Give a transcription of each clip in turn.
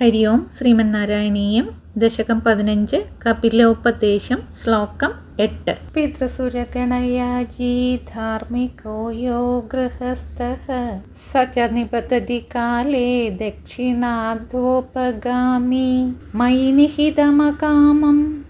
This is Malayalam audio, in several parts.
ഹരി ഓം ശ്രീമന്നാരായണീയം. ദശകം പതിനഞ്ച്. കപിലോപദേശം. ശ്ലോകം എട്ട്. പിതൃസുരഗണയാജീ ധാർമ്മികോ യോ ഗൃഹസ്ഥ. സ നിപതതി കാലേ ദക്ഷിണാധോപഗാമി. മയി നിഹിതമകാമം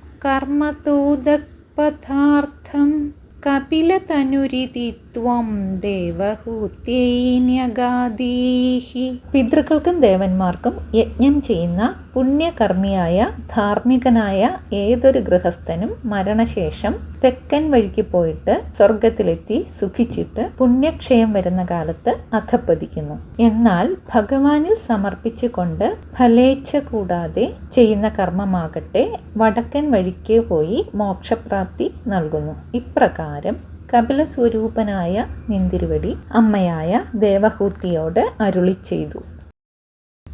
കപിലതനുരിതി ത്വം ദേവഹൂത്യൈന്യഗാദീഹി. പിതൃക്കൾക്കും ദേവന്മാർക്കും യജ്ഞം ചെയ്യുന്ന പുണ്യകർമ്മിയായ ധാർമ്മികനായ ഏതൊരു ഗൃഹസ്ഥനും മരണശേഷം തെക്കൻ വഴിക്ക് പോയിട്ട് സ്വർഗത്തിലെത്തി സുഖിച്ചിട്ട് പുണ്യക്ഷയം വരുന്ന കാലത്ത് അധപ്പതിക്കുന്നു എന്നാൽ ഭഗവാനിൽ സമർപ്പിച്ചുകൊണ്ട് ഫലേച്ഛ കൂടാതെ ചെയ്യുന്ന കർമ്മമാകട്ടെ വടക്കൻ വഴിക്ക് പോയി മോക്ഷപ്രാപ്തി നൽകുന്നു. ഇപ്രകാരം കപിലസ്വരൂപനായ നിന്തിരുവടി അമ്മയായ ദേവഹൂത്തിയോട് അരുളി ചെയ്തു.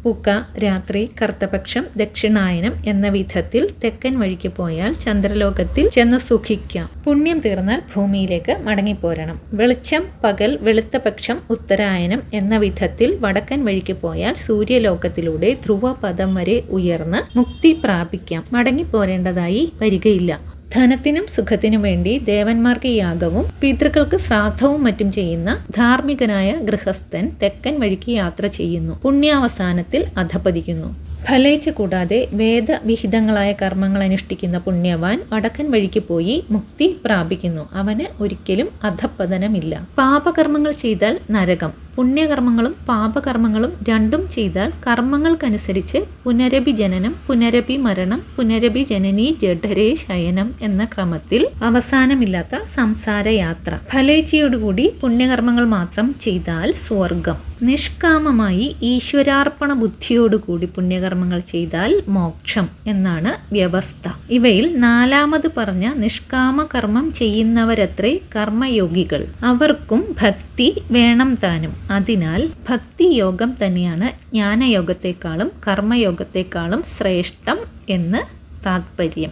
പുക രാത്രി കർത്തപക്ഷം ദക്ഷിണായനം എന്ന വിധത്തിൽ തെക്കൻ വഴിക്ക് പോയാൽ ചന്ദ്രലോകത്തിൽ ചെന്ന് സുഖിക്കാം. പുണ്യം തീർന്നാൽ ഭൂമിയിലേക്ക് മടങ്ങിപ്പോരണം. വെളിച്ചം പകൽ വെളുത്ത പക്ഷം ഉത്തരായനം എന്ന വിധത്തിൽ വടക്കൻ വഴിക്ക് പോയാൽ സൂര്യലോകത്തിലൂടെ ധ്രുവപദം വരെ ഉയർന്ന് മുക്തി പ്രാപിക്കാം. മടങ്ങിപ്പോരേണ്ടതായി വരികയില്ല. ധനത്തിനും സുഖത്തിനും വേണ്ടി ദേവന്മാർക്ക് യാഗവും പിതൃക്കൾക്ക് ശ്രാദ്ധവും മറ്റും ചെയ്യുന്ന ധാർമ്മികനായ ഗൃഹസ്ഥൻ തെക്കൻ വഴിക്ക് യാത്ര ചെയ്യുന്നു. പുണ്യാവസാനത്തിൽ അധപതിക്കുന്നു. ഫലയിച്ച് കൂടാതെ വേദവിഹിതങ്ങളായ കർമ്മങ്ങൾ അനുഷ്ഠിക്കുന്ന പുണ്യവാൻ വടക്കൻ വഴിക്ക് പോയി മുക്തി പ്രാപിക്കുന്നു. അവന് ഒരിക്കലും അധപ്പതനമില്ല പാപകർമ്മങ്ങൾ ചെയ്താൽ നരകം. പുണ്യകർമ്മങ്ങളും പാപകർമ്മങ്ങളും രണ്ടും ചെയ്താൽ കർമ്മങ്ങൾക്കനുസരിച്ച് പുനരഭി ജനനം പുനരഭി മരണം പുനരഭി ജനനി ജഡരേ ശയനം എന്ന ക്രമത്തിൽ അവസാനമില്ലാത്ത സംസാരയാത്ര. ഫലേച്ഛയോടുകൂടി പുണ്യകർമ്മങ്ങൾ മാത്രം ചെയ്താൽ സ്വർഗം നിഷ്കാമമായി ഈശ്വരാർപ്പണ ബുദ്ധിയോടുകൂടി പുണ്യകർമ്മങ്ങൾ ചെയ്താൽ മോക്ഷം എന്നാണ് വ്യവസ്ഥ. ഇവയിൽ നാലാമത് പറഞ്ഞ നിഷ്കാമ കർമ്മം ചെയ്യുന്നവരത്രേ കർമ്മയോഗികൾ. അവർക്കും ഭക്തി വേണം താനും. അതിനാൽ ഭക്തി യോഗം തന്നെയാണ് ജ്ഞാനയോഗത്തെക്കാളും കർമ്മയോഗത്തെക്കാളും ശ്രേഷ്ഠം എന്ന് താത്പര്യം.